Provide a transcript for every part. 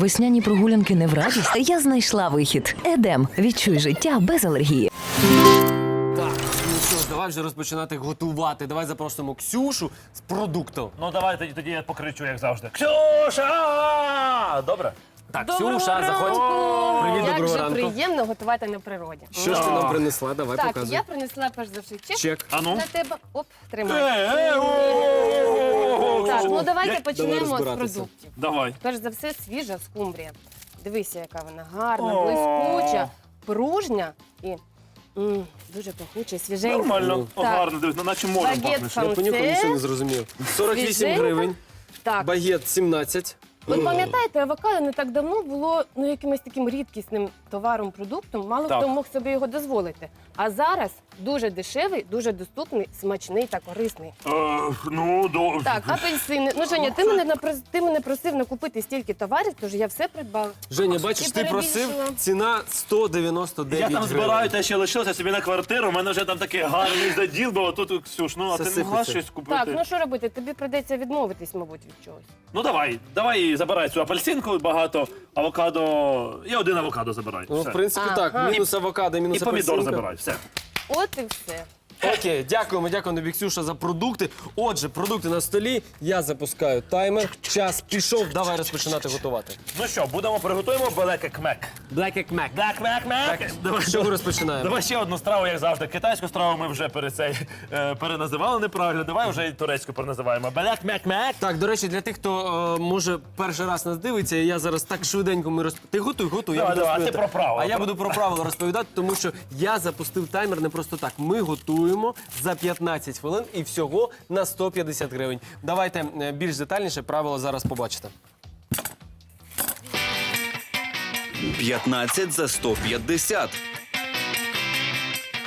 Весняні прогулянки не в радість? Я знайшла вихід. Едем. Відчуй життя без алергії. Ну давай вже розпочинати готувати. Давай запросимо Ксюшу з продуктом. Ну давай тоді тоді я покричу, як завжди. Ксюша! Добре? Так, Доброго Ксюша, заходь. Привіт, Як же ранку. приємно готувати на природі. Що ж ти нам принесла? Давай Так, показуй. я принесла перш за все чек. Чек. Ану. На тебе. Оп, тримай. Е, е, о! Так, ну давайте почнемо з продуктів. Давай. Перш за все, свіжа скумбрія. Дивися, яка вона гарна, О. блискуча, пружня і м, дуже пахуча, свіженька. Нормально, ну. О, Так. гарно, дивись, ну, наче можна. Багет. Я нічого не зрозумів. 48 Свіженько. гривень, Так, багет 17. ви пам'ятаєте, авокадо не так давно було ну, якимось таким рідкісним товаром, продуктом, мало Так. хто мог собі його дозволити. А зараз дуже дешевий, дуже доступний, смачний та корисний. Е, ну, до... Так, апельсини. Ну, Женя, ти мене напрос- ти мене просив накупити стільки товарів, тож я все придбала. Женя, бачиш, ти просив, ціна 199 Я там гривень. збираю те, що лишилося собі на квартиру. У мене вже там такий гарний заділ, бо тут Ксюш, ну а ти не могла щось купити? Так, ну що робити? Тобі прийдеться відмовитись, мабуть, від чогось. Ну давай, давай забирай цю апельсинку, багато авокадо. Я один авокадо забираю. Ну, в принципі, Ага. так. Мінус авокадо, мінус І помідор апельсинка. забирай. Все. От і все. Окей, дякуємо, дякуємо тобі, Ксюша, за продукти. Отже, продукти на столі. Я запускаю таймер. Час пішов. Давай розпочинати готувати. Ну що, будемо приготуємо белекек-мек. Black Egg Mac. Блек-мек-мек. Давай, Що ми розпочинаємо? Давай ще одну страву, як завжди. Китайську страву ми вже перед цей, е, переназивали неправильно. Давай вже і турецьку переназиваємо. Белек-мек-мек. Так, до речі, для тих, хто е, може перший раз нас дивиться, я зараз так швиденько ми розп... Ти готуй, готуй. Давай, буду давай, а ти розповідати. про правила. А я буду про правила розповідати, тому що я запустив таймер не просто так. Ми готуємо за 15 хвилин і всього на 150 гривень. Давайте е, більш детальніше правила зараз побачите. 15 за 150.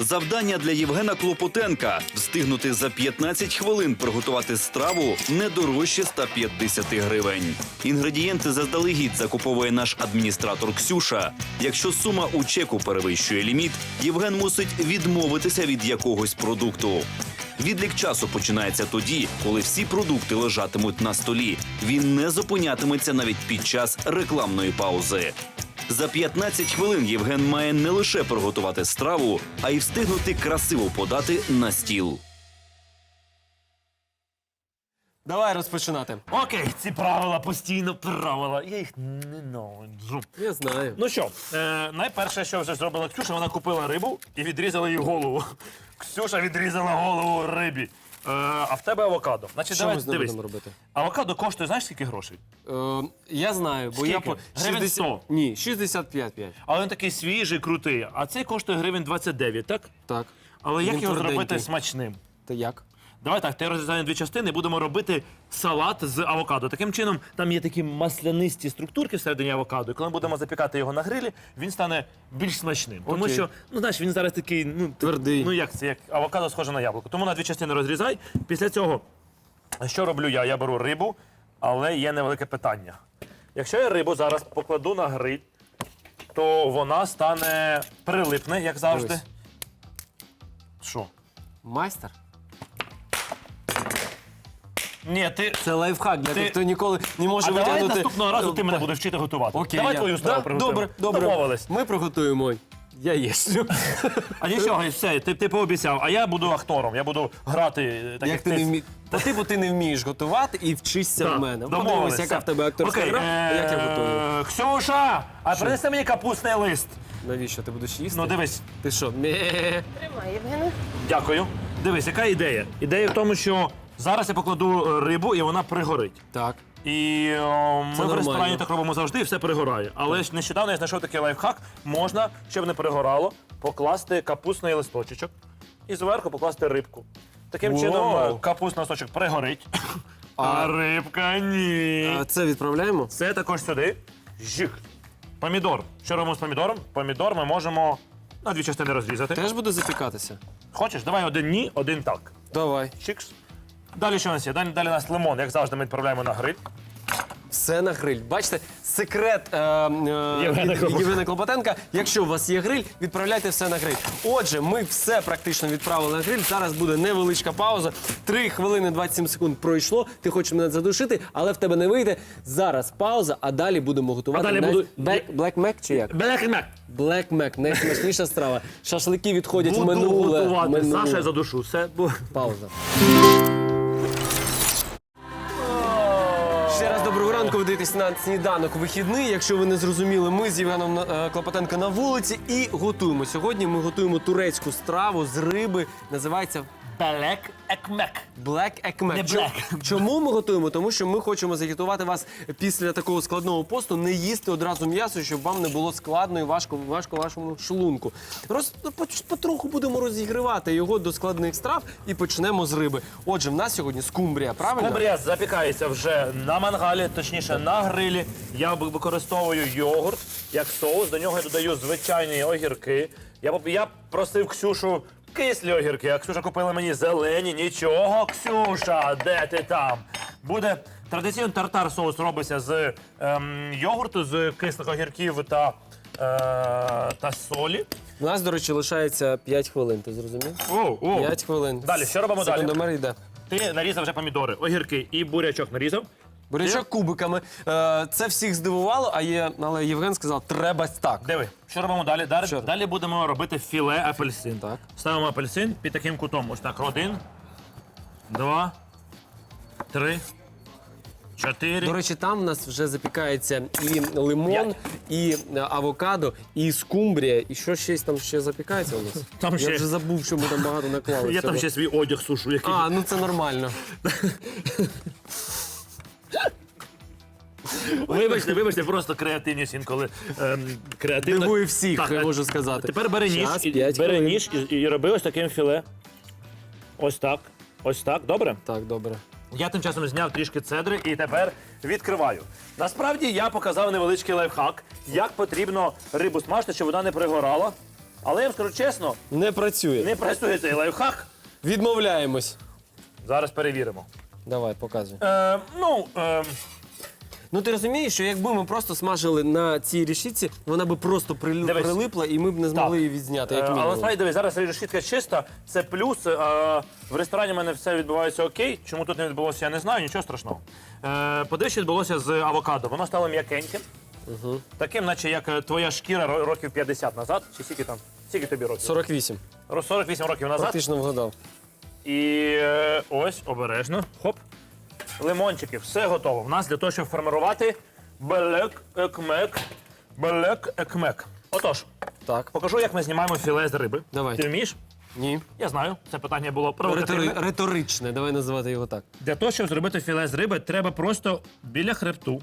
Завдання для Євгена Клопотенка встигнути за 15 хвилин приготувати страву не дорожче 150 гривень. Інгредієнти заздалегідь закуповує наш адміністратор Ксюша. Якщо сума у чеку перевищує ліміт, Євген мусить відмовитися від якогось продукту. Відлік часу починається тоді, коли всі продукти лежатимуть на столі. Він не зупинятиметься навіть під час рекламної паузи. За 15 хвилин Євген має не лише приготувати страву, а й встигнути красиво подати на стіл. Давай розпочинати. Окей, ці правила постійно правила. Я їх ненавиджу. Я знаю. Ну що, е, найперше, що вже зробила Ксюша, вона купила рибу і відрізала їй голову. Ксюша відрізала голову рибі. Е, а в тебе авокадо. Значить, Що давай ми з ним дивись. будемо робити? Авокадо коштує, знаєш, скільки грошей? Е, я знаю, бо Скільки? я по Гривень 100? Ні, 65,5. Але він такий свіжий, крутий. А цей коштує гривень 29, так? Так. Але як Він його тверденький. зробити смачним? Та як? Давай так, ти розрізаємо дві частини, будемо робити салат з авокадо. Таким чином, там є такі маслянисті структурки всередині авокадо. І коли ми будемо запікати його на грилі, він стане більш смачним. Тому Окей. що, ну знаєш, він зараз такий, ну Твердий. Ну як це, як авокадо схоже на яблуко. Тому на дві частини розрізай. Після цього, що роблю я? Я беру рибу, але є невелике питання. Якщо я рибу зараз покладу на гриль, то вона стане прилипне, як завжди. Дивись. Що? Майстер? Ні, ти. Це лайфхак для Ти- тих, хто ніколи не може А давай витягнути. наступного разу ти мене будеш вчити готувати. Окей, давай я- твою страву Да? приготуємо. Добре, добре. Домовились. Ми приготуємо яєчню. А нічого, все, ти, ти пообіцяв. А я буду актором, я буду грати е, так, Як ти не вмі... По типу ти не вмієш готувати і вчишся в мене. домовились, Подивимось, яка в тебе акторська Окей, гра, а як я е, готую. Ксюша, а принеси мені капустний лист. Навіщо ти будеш їсти? Ну дивись, Ти що? Ме. Тримай, Євгене. дякую. Дивись, яка ідея? Ідея в тому, що зараз я покладу е, рибу і вона пригорить. Так. І о, ми в нормально. ресторані так робимо завжди, і все пригорає. Але ж нещодавно я знайшов такий лайфхак. Можна, щоб не пригорало, покласти капустний листочок і зверху покласти рибку. Таким Вау. чином е, капустний листочок пригорить, а, рибка ні. А це відправляємо? Це також сюди. Жик. Помідор. Що робимо з помідором? Помідор ми можемо на дві частини розрізати. Теж буде запікатися. Хочеш? Давай один ні, один так. Давай. Чикс. Далі що у нас є? Далі, далі у нас лимон, як завжди, ми відправляємо на гриль. все на гриль. Бачите, секрет е, е, Євгена від Клопотенка. Євгена Клопотенка. Якщо у вас є гриль, відправляйте все на гриль. Отже, ми все практично відправили на гриль. Зараз буде невеличка пауза. 3 хвилини 27 секунд пройшло. Ти хочеш мене задушити, але в тебе не вийде. Зараз пауза, а далі будемо готувати. А далі най- буду- Black, Black Mac чи як? Белекмек. Black Mac, найсмачніша страва. Шашлики відходять в Буду минуле. готувати. минуле. Саша, я задушу. Все. бу- Пауза. Ви дивитесь на сніданок вихідний. Якщо ви не зрозуміли, ми з Євгеном е, Клопотенко на вулиці і готуємо. Сьогодні ми готуємо турецьку страву з риби. Називається Белек екмек. Black Ekmek. Не black. Чому ми готуємо? Тому що ми хочемо загітувати вас після такого складного посту не їсти одразу м'ясо, щоб вам не було складно і важко, важко вашому шлунку. Роз, ну, потроху будемо розігрівати його до складних страв і почнемо з риби. Отже, в нас сьогодні скумбрія, правильно? Скумбрія запікається вже на мангалі, точніше на грилі. Я ви- використовую йогурт як соус. До нього я додаю звичайні огірки. Я, поп- я просив Ксюшу кислі огірки, а Ксюша купила мені зелені. Нічого, Ксюша, де ти там? Буде традиційно тартар соус робиться з ем, йогурту, з кислих огірків та, е, та солі. У нас, до речі, лишається 5 хвилин. Ти зрозумів? О, о. 5 хвилин. Далі, що робимо далі? Секундомер йде. Ти нарізав вже помідори, огірки і бурячок нарізав. Бурячок кубиками. Е, Це всіх здивувало, а є, але Євген сказав, треба так. Диви, що робимо далі? Далі, Що? далі будемо робити філе апельсин. Так. Ставимо апельсин під таким кутом. Ось так. Один, два, три, чотири. До речі, там в нас вже запікається і лимон, і е, авокадо, і скумбрія, і що ще там ще запікається у нас? Там Я ще- вже забув, що ми там багато наклали. Я там всього. ще свій одяг сушу, який. А, ну це нормально. Вибачте, вибачте, просто креативність інколи. Ем, креативно. Дивує всіх, Так, я можу сказати. Тепер бери ніж, Час, і, п'ять бери хвилин. ніж і, і роби ось таким філе. Ось так. Ось так. Добре? Так, добре. Я тим часом зняв трішки цедри і тепер відкриваю. Насправді я показав невеличкий лайфхак, як потрібно рибу смажити, щоб вона не пригорала. Але я вам скажу чесно, Не працює. не працює цей лайфхак. Відмовляємось. Зараз перевіримо. Давай, показуй. Е, ну, е, Ну ти розумієш, що якби ми просто смажили на цій рішітці, вона би просто Дивись. прилипла і ми б не змогли її відзняти. е, Як але мінімум. насправді дивись, зараз решітка чиста, це плюс. Е, в ресторані в мене все відбувається окей. Чому тут не відбулося, я не знаю, нічого страшного. Е, подивись, що відбулося з авокадо. Воно стало м'якеньким. Таким, наче як е, твоя шкіра ро- років 50 назад. Чи скільки там? Скільки тобі років? 48. Ро- 48 років назад. Практично вгадав. І е, ось обережно. Хоп. Лимончики, все готово. У нас для того, щоб формувати белек екмек. Белек екмек. Отож, Так. покажу, як ми знімаємо філе з риби. Давай. Ти вмієш? Ні. Я знаю, це питання було провокативне. Риторичне, давай називати його так. Для того, щоб зробити філе з риби, треба просто біля хребту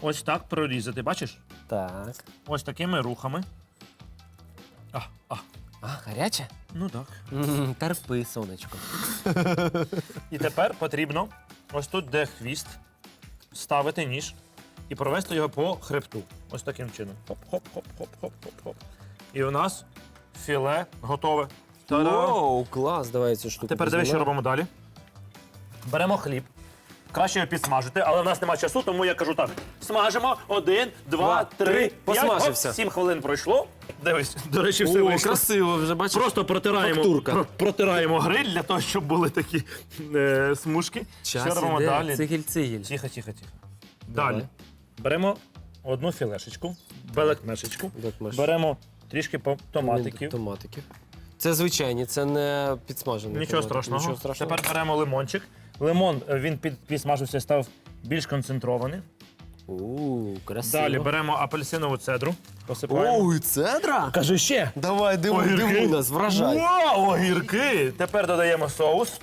ось так прорізати. Бачиш? Так. Ось такими рухами. А, а, А, гаряче? ну так. М, Терпи, сонечко. І тепер потрібно ось тут, де хвіст, ставити ніж і провести його по хребту. Ось таким чином. Хоп-хоп-хоп-хоп-хоп-хоп-хоп. І у нас філе готове. Та-дам! Оу, клас, давай цю штуку. Тепер дивись, що робимо далі. Беремо хліб. Краще його підсмажити, але в нас немає часу, тому я кажу так: смажимо один, два, Два, три, три, п'ять. посмажився. Оп, Сім хвилин пройшло. Дивись, до речі, все О, вийшло. красиво, вже бачиш. Просто протираємо, Фактурка. про- протираємо гриль для того, щоб були такі е, смужки. Час що робимо іде. далі? Цигіль-цигіль. Тихо, тихо, тихо. Давай. Далі. Беремо одну філешечку, белекмешечку. Белекмеш. Беремо трішки по томатиків. Томатиків. Це звичайні, це не підсмажені. Нічого томати. страшного. Нічого страшного. Тепер беремо лимончик. Лимон е, він під, підсмажився, став більш концентрований. Ууу, красиво. Далі беремо апельсинову цедру, посипаємо. Оу, і цедра? Кажи ще. Давай, диву, диву нас, вражай. Вау, огірки! Тепер додаємо соус.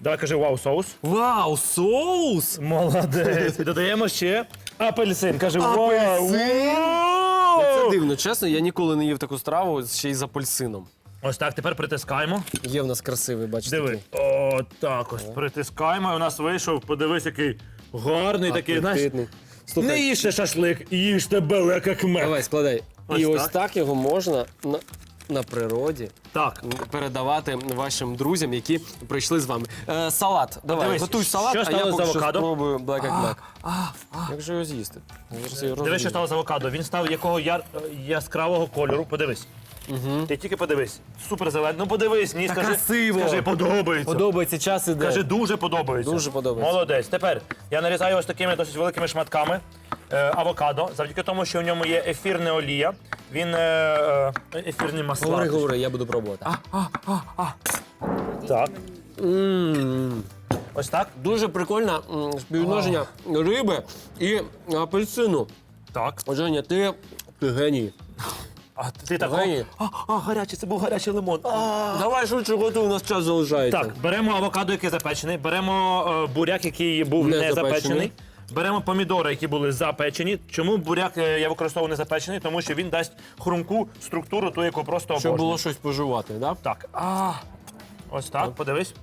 Давай кажи вау, соус. Вау, соус! Молодець. І додаємо ще апельсин. Кажи Апельсин? вау. Це дивно, чесно, я ніколи не їв таку страву ще й з апельсином. Ось так, тепер притискаємо. Є в нас красивий, бачите. Диви. такий. О, так ось. Притискаємо. І у нас вийшов, подивись, який гарний такий. Знаєш, Апетитний. Слухай, не їжте шашлик, їжте белек як мек. давай, складай. Ось І ось так. так його можна на... на природі Так. передавати вашим друзям, які прийшли з вами. Е, салат. Давай, Дивись, готуй салат, що а я поки що авокадо? спробую Black Egg Mac. Як же його з'їсти? Я Дивись, що стало з авокадо. Він став якого яр... яскравого кольору. Подивись. Ти тільки подивись. Супер зелений. Ну подивись, ні, скажи. красиво. Скажи, подобається. Подобається час іде. Каже, дуже подобається. Дуже подобається. Молодець. Тепер я нарізаю ось такими досить великими шматками е, авокадо, завдяки тому, що в ньому є ефірна олія. Він е, е, ефірні масла. Говори, говори, я буду пробувати. Так. М, Ось так. Дуже прикольне м, співвідношення риби і апельсину. Так. Женя, ти, ти геній. А ти так. А, а, гарячий, це був гарячий лимон. А. Давай швидше готуй, у нас час залишається. Так, беремо авокадо, який запечений, беремо е, буряк, який був Не не, запечений. запечений. Беремо помідори, які були запечені. Чому буряк е, я використовував не запечений? Тому що він дасть хрумку структуру, ту, яку просто Щоб обожнюю. було щось пожувати, да? Так. А, ось так, подивись.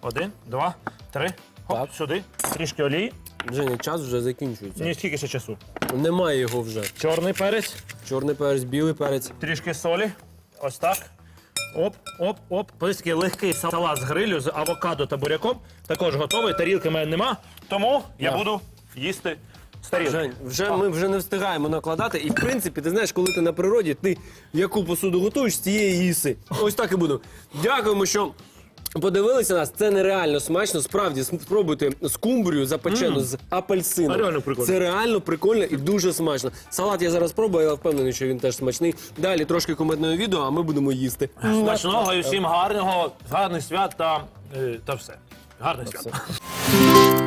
Один, два, три. Хоп, Так. сюди. Трішки олії. Женя, час вже закінчується. Ні, скільки ще часу. Немає його вже. Чорний перець, Чорний перець, білий перець. трішки солі. Ось так. Оп, оп, оп. Такий легкий салат з грилю з авокадо та буряком. Також готовий. Тарілки в мене нема. Тому я Так. буду їсти з тарілки. Жень, вже ми вже не встигаємо накладати. І в принципі, ти знаєш, коли ти на природі, ти яку посуду готуєш, з тієї їси. Ось так і буду. Дякуємо, що. Подивилися нас, це нереально смачно. Справді спробуйте скумбрію запечену з апельсином. Реально прикольно. Це реально прикольно і дуже смачно. Салат я зараз пробую, але впевнений, що він теж смачний. Далі трошки кумедного відео, а ми будемо їсти. Смачного і всім гарного, гарних свят та, е, та все. Гарних свят.